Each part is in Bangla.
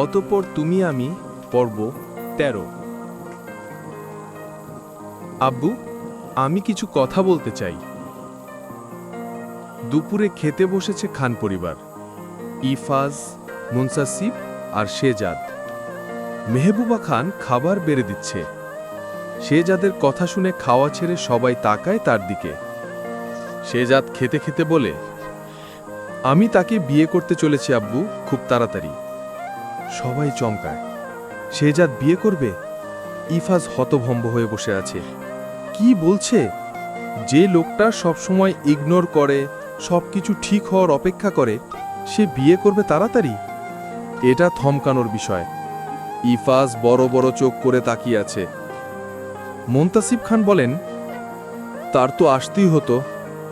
অতপর তুমি আমি পর্ব তেরো। আব্বু, আমি কিছু কথা বলতে চাই। দুপুরে খেতে বসেছে খান পরিবার, ইফাজ, মুনসাসিব আর শেজাদ। মেহবুবা খান খাবার বেড়ে দিচ্ছে। শেজাদের কথা শুনে খাওয়া ছেড়ে সবাই তাকায় তার দিকে। শেজাদ খেতে খেতে বলে, আমি তাকে বিয়ে করতে চলেছি, আব্বু, খুব তাড়াতাড়ি। সবাই চমকায়। সে যাত বিয়ে করবে? ইফাজ হতভম্ব হয়ে বসে আছে। কি বলছে? যে লোকটা সবসময় ইগনোর করে, সবকিছু ঠিক হওয়ার অপেক্ষা করে, সে বিয়ে করবে তাড়াতাড়ি? এটা থমকানোর বিষয়। ইফাজ বড় বড় চোখ করে তাকিয়ে আছে। মন্তাসিব খান বলেন, তার তো আসতেই হতো।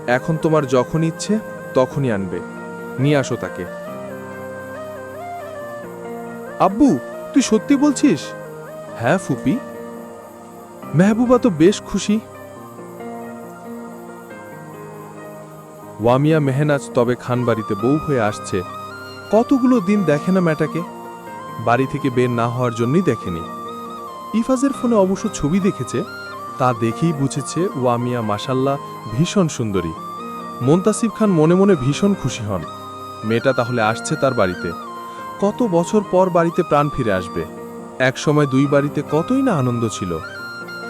এখন তোমার যখন ইচ্ছে, তখনই আনবে। নিয়ে আসো তাকে। আব্বু, তুই সত্যি বলছিস? হ্যাঁ ফুপি। মেহবুবা তো বেশ খুশি। ওয়ামিয়া মেহনাজ তবে খানবাড়িতে বউ হয়ে আসছে। কতগুলো দিন দেখে না ম্যাটাকে। বাড়ি থেকে বের না হওয়ার জন্যই দেখেনি। ইফাজের ফোনে অবশ্য ছবি দেখেছে, তা দেখেই বুঝেছে ওয়ামিয়া মাসাল্লাহ ভীষণ সুন্দরী। মন্তাসিব খান মনে মনে ভীষণ খুশি হন। মেয়েটা তাহলে আসছে তার বাড়িতে। কত বছর পর বাড়িতে প্রাণ ফিরে আসবে? এক সময় দুই বাড়িতে কতই না আনন্দ ছিল।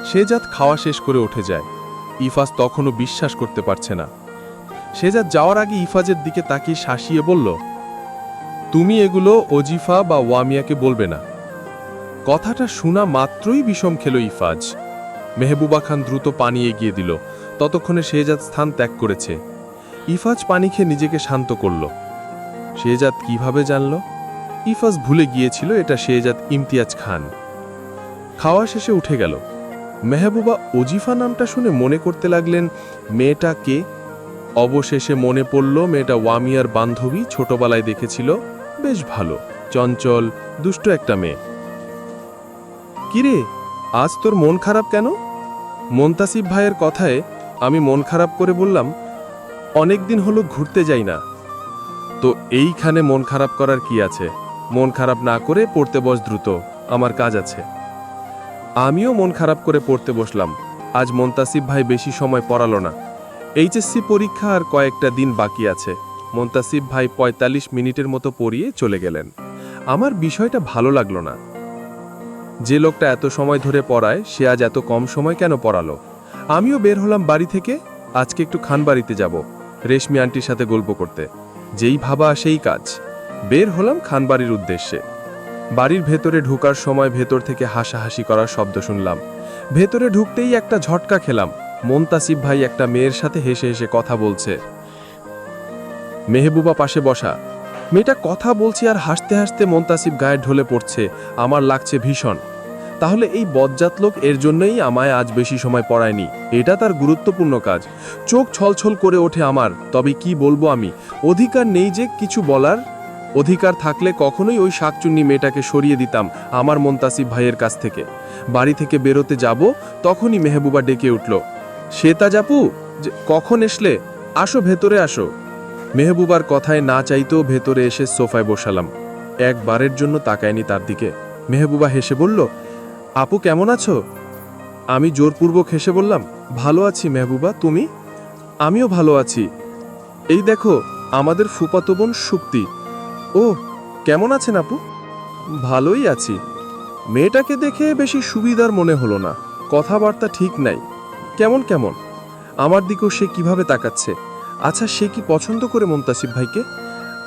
সে জাত খাওয়া শেষ করে উঠে যায়। ইফাজ তখনও বিশ্বাস করতে পারছে না। সে জাত যাওয়ার আগে ইফাজের দিকে তাকিয়ে শাসিয়ে বলল, তুমি এগুলো ওজিফা বা ওয়ামিয়াকে বলবে না। কথাটা শোনা মাত্রই বিষম খেল ইফাজ। মেহবুবা খান দ্রুত পানি এগিয়ে দিল। ততক্ষণে শেজাদ স্থান ত্যাগ করেছে। ইফাজ পানি খেয়ে নিজেকে শান্ত করল। শেজাদ কীভাবে জানল? ইফাজ ভুলে গিয়েছিল এটা শেজাদ ইমতিয়াজ খান। খাওয়া শেষে উঠে গেল। মেহবুবা ওজিফা নামটা শুনে মনে করতে লাগলেন, মেয়েটা কে? অবশেষে মনে পড়ল, মেয়েটা ওয়ামিয়ার বান্ধবী, ছোটবেলায় দেখেছিল। বেশ ভালো, চঞ্চল, দুষ্ট একটা মেয়ে। কিরে, আজ তোর মন খারাপ কেন? মন্তাসিব ভাইয়ের কথায় আমি মন খারাপ করে বললাম, অনেক দিন হলো ঘুরতে যাই না। তো এইখানে মন খারাপ করার কি আছে? মন খারাপ না করে পড়তে বস দ্রুত, আমার কাজ আছে। আমিও মন খারাপ করে পড়তে বসলাম, আজ মন্তাসিব ভাই বেশি সময় পড়ালো না। এইচএসসি পরীক্ষা আর কয়েকটা দিন বাকি আছে, মন্তাসিব ভাই ৪৫ মিনিটের মতো পড়িয়ে চলে গেলেন। আমার বিষয়টা ভালো লাগল না। যে লোকটা এত সময় ধরে পড়ায়, সে আজ এত কম সময় কেন পড়ালো? আমিও বের হলাম বাড়ি থেকে, আজকে একটু খানবাড়িতে যাব, রেশমি আন্টির সাথে গল্প করতে। যেই ভাবা, সেই কাজ। বের হলাম খানবাড়ির উদ্দেশ্যে। বাড়ির ভেতরে ঢোকার সময় ভেতর থেকে হাসাহাসি করার শব্দ শুনলাম। ভেতরে ঢুকতেই একটা ঝটকা খেলাম। মন্তাসিব ভাই একটা মেয়ের সাথে হেসে হেসে কথা বলছে। মেহবুবা পাশে বসা। মেয়েটা কথা বলছি আর হাসতে হাসতে মন্তাসিব গায়ে ঢলে পড়ছে। আমার লাগছে ভীষণ। তাহলে এই বজ্জাত লোক এর জন্যই আমায় আজ বেশি সময় পড়ায়নি। এটা তার গুরুত্বপূর্ণ কাজ। চোখ ছলছল করে ওঠে আমার। তবে কি বলব আমি? অধিকার নেই যে কিছু বলার। অধিকার থাকলে কখনোই ওই শাকচুন্নি মেয়েটাকে সরিয়ে দিতাম আমার মন্তাসিব ভাইয়ের কাছ থেকে। বাড়ি থেকে বেরোতে যাব, তখনই মেহবুবা ডেকে উঠল, শ্বেতা জাপু কখন এসলে? আসো ভেতরে আসো। মেহবুবার কথায় না চাইতেও ভেতরে এসে সোফায় বসালাম। একবারের জন্য তাকায়নি তার দিকে। মেহবুবা হেসে বলল, আপু কেমন আছো? আমি জোরপূর্বক হেসে বললাম, ভালো আছি মেহবুবা, তুমি? আমিও ভালো আছি। এই দেখো, আমাদের ফুপাতো সুক্তি ও, কেমন আছেন আপু? ভালোই আছি। মেয়েটাকে দেখে বেশি সুবিধার মনে হলো না। কথাবার্তা ঠিক নাই। কেমন কেমন? আমার দিকেও সে কীভাবে তাকাচ্ছে? আচ্ছা সে কি পছন্দ করে মন্তাসিব ভাইকে?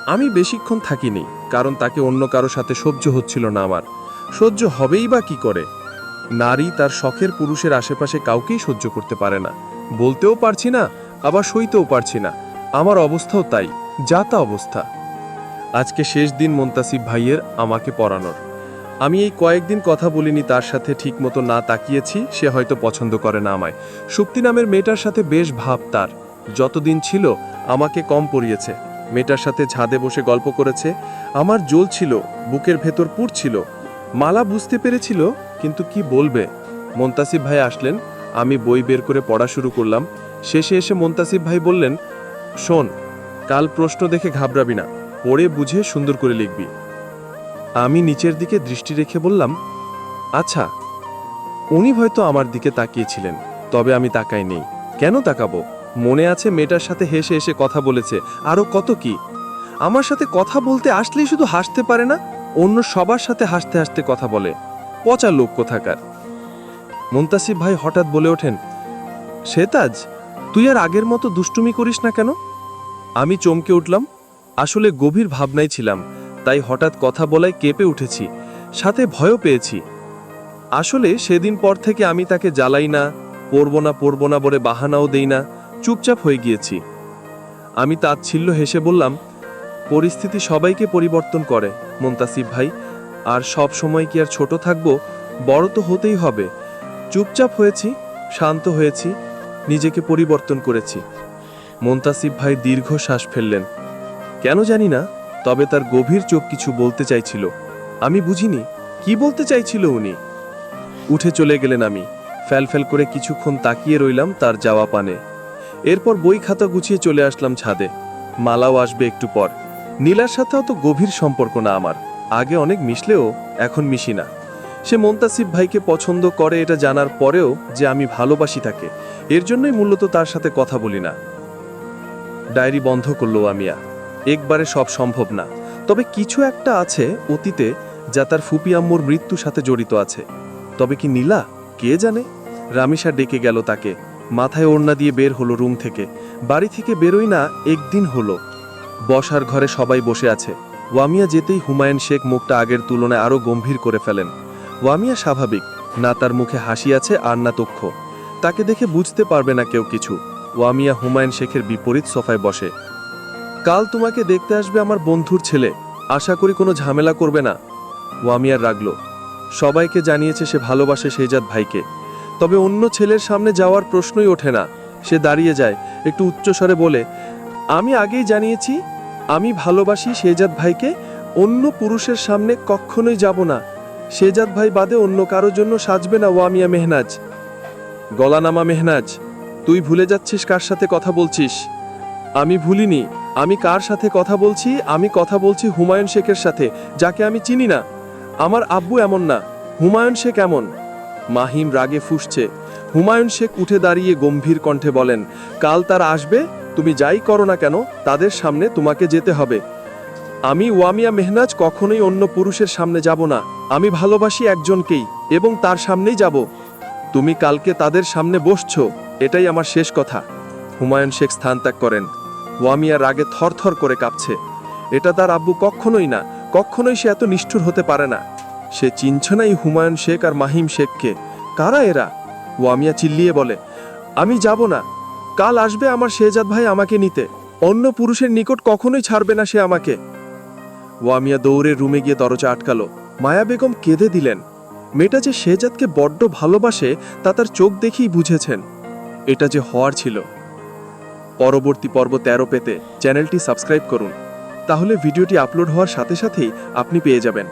আমি বেশিক্ষণ থাকিনি, কারণ তাকে অন্য কারও সাথে সহ্য হচ্ছিল না আমার। সহ্য হবেই বা কি করে? নারী তার শখের পুরুষের আশেপাশে কাউকেই সহ্য করতে পারে না। বলতেও পারছি না, আবার সইতেও পারছি না। আমার অবস্থাও তাই, যা তা অবস্থা। আজকে শেষ দিন মন্তাসিব ভাইয়ের আমাকে পড়ানোর আমি এই কয়েকদিন কথা বলিনি তার সাথে ঠিকমতো না তাকিয়েছি, সে হয়তো পছন্দ করে না আমায়। শক্তি নামের মেয়েটার সাথে বেশ ভাব তার। যতদিন ছিল, আমাকে কম পড়িয়েছে মেয়েটার সাথে ছাদে বসে গল্প করেছে। আমার জোল ছিল, বুকের ভেতর পুড়ছিল মালা বুঝতে পেরেছিল, কিন্তু কি বলবে? মন্তাসিব ভাই আসলেন, আমি বই বের করে পড়া শুরু করলাম। শেষে এসে মন্তাসিব ভাই বললেন, শোন, কাল প্রশ্ন দেখে ঘাবড়াবি না। পড়ে বুঝে সুন্দর করে লিখবি। আমি নিচের দিকে দৃষ্টি রেখে বললাম আচ্ছা উনি হয়তো আমার দিকে তাকিয়েছিলেন, তবে আমি তাকাই নেই। কেন তাকাবো? মনে আছে মেয়েটার সাথে হেসে হেসে কথা বলেছে। আরও কত কি? আমার সাথে কথা বলতে আসলেই শুধু হাসতে পারে না, অন্য সবার সাথে হাসতে হাসতে কথা বলে। পচা লোক কোথাকার? মুন্তাসিব ভাই হঠাৎ বলে ওঠেন, শ্বেতাজ, তুই আর আগের মতো দুষ্টুমি করিস না কেন? আমি চমকে উঠলাম আসলে গভীর ভাবনায় ছিলাম, তাই হঠাৎ কথা বলায় কেঁপে উঠেছি, সাথে ভয়ও পেয়েছি। আসলে সেদিন পর থেকে আমি তাকে জ্বালাই না পড়ব না পড়ব না বলে বাহানাও দেই না, চুপচাপ হয়ে গিয়েছি। আমি তাচ্ছিল্য হেসে বললাম, পরিস্থিতি সবাইকে পরিবর্তন করে, মুন্তাসিব ভাই, আর সব সময় কি আর ছোট থাকব? বড় তো হতেই হবে। চুপচাপ হয়েছি, শান্ত হয়েছি, নিজেকে পরিবর্তন করেছি। মুন্তাসিব ভাই দীর্ঘ শ্বাস ফেললেন। কেন জানি না, তবে তার গভীর চোখ কিছু বলতে চাইছিল। আমি বুঝিনি, কি বলতে চাইছিল উনি? উঠে চলে গেলেন আমি। ফ্যালফ্যাল করে কিছুক্ষণ তাকিয়ে রইলাম তার যাওয়া পানে। এরপর বই খাতা গুছিয়ে চলে আসলাম ছাদে। মালাও আসবে একটু পর। নীলার সাথে অত গভীর সম্পর্ক না আমার। আগে অনেক মিশলেও এখন মিশি না। সে মন্তাসিব ভাইকে পছন্দ করে এটা জানার পরেও যে আমি ভালোবাসি তাকে। এর জন্যই মূলত তার সাথে কথা বলি না। ডায়েরি বন্ধ করল আমিয়া। একবারে সব সম্ভব না। তবে কিছু একটা আছে অতীতে যা তার ফুপি আম্মুর মৃত্যুর সাথে জড়িত আছে। তবে কি নীলা? কে জানে? রামিসা ডেকে গেল তাকে। মাথায় ওড়না দিয়ে বের হলো রুম থেকে। বাড়ি থেকে বেরোই না, একদিন হলো। বসার ঘরে সবাই বসে আছে। ওয়ামিয়া যেতেই হুমায়ুন শেখ মুখটা আগের তুলনায় আরও গম্ভীর করে ফেলেন। ওয়ামিয়া স্বাভাবিক, না তার মুখে হাসি আছে আর না তক্ষ তাকে দেখে বুঝতে পারবে না কেউ কিছু। ওয়ামিয়া হুমায়ুন শেখের বিপরীত সোফায় বসে। কাল তোমাকে দেখতে আসবে আমার বন্ধুর ছেলে। আশা করি কোনো ঝামেলা করবে না। ওয়ামিয়ার রাগল। সবাইকে জানিয়েছে সে ভালোবাসে শেজাদ ভাইকে। তবে অন্য ছেলের সামনে যাওয়ার প্রশ্নই ওঠে না। সে দাঁড়িয়ে যায়, একটু উচ্চস্বরে বলে, আমি আগেই জানিয়েছি, আমি ভালোবাসি শেজাদ ভাইকে, অন্য পুরুষের সামনে কখনোই যাব না। শেজাদ ভাই বাদে অন্য কারোর জন্য সাজবে না ওয়ামিয়া মেহনাজ। গলানামা মেহনাজ, তুই ভুলে যাচ্ছিস কার সাথে কথা বলছিস? আমি ভুলিনি আমি কার সাথে কথা বলছি? আমি কথা বলছি হুমায়ুন শেখের সাথে, যাকে আমি চিনি না। আমার আব্বু এমন না। হুমায়ুন শেখ এমন। মাহিম রাগে ফুসছে। হুমায়ুন শেখ উঠে দাঁড়িয়ে গম্ভীর কণ্ঠে বলেন, কাল তারা আসবে, তুমি যাই করো না কেন, তাদের সামনে তোমাকে যেতে হবে। আমি ওয়ামিয়া মেহনাজ কখনোই অন্য পুরুষের সামনে যাব না। আমি ভালোবাসি একজনকেই, এবং তার সামনেই যাব। তুমি কালকে তাদের সামনে বসছো, এটাই আমার শেষ কথা। হুমায়ুন শেখ স্থান ত্যাগ করেন। ওয়ামিয়া রাগে থরথর করে কাঁপছে। এটা তার আব্বু কখনোই না, কখনোই সে এত নিষ্ঠুর হতে পারে না। সে চিনছে না এই হুমায়ুন শেখ আর মাহিম শেখকে। কারা এরা? ওয়ামিয়া চিল্লিয়ে বলে, আমি যাব না। কাল আসবে আমার শেজাদ ভাই আমাকে নিতে। অন্য পুরুষের নিকট কখনোই ছাড়বে না সে আমাকে। ওয়ামিয়া দৌড়ে রুমে গিয়ে দরজা আটকালো। মায়া বেগম কেঁদে দিলেন। মেয়েটা যে শেজাদকে বড্ড ভালোবাসে, তা তার চোখ দেখেই বুঝেছেন। এটা যে হওয়ার ছিল। পরবর্তী পর্ব তেরো পেতে চ্যানেলটি সাবস্ক্রাইব করুন। তাহলে ভিডিওটি আপলোড হওয়ার সাথে সাথেই আপনি পেয়ে যাবেন।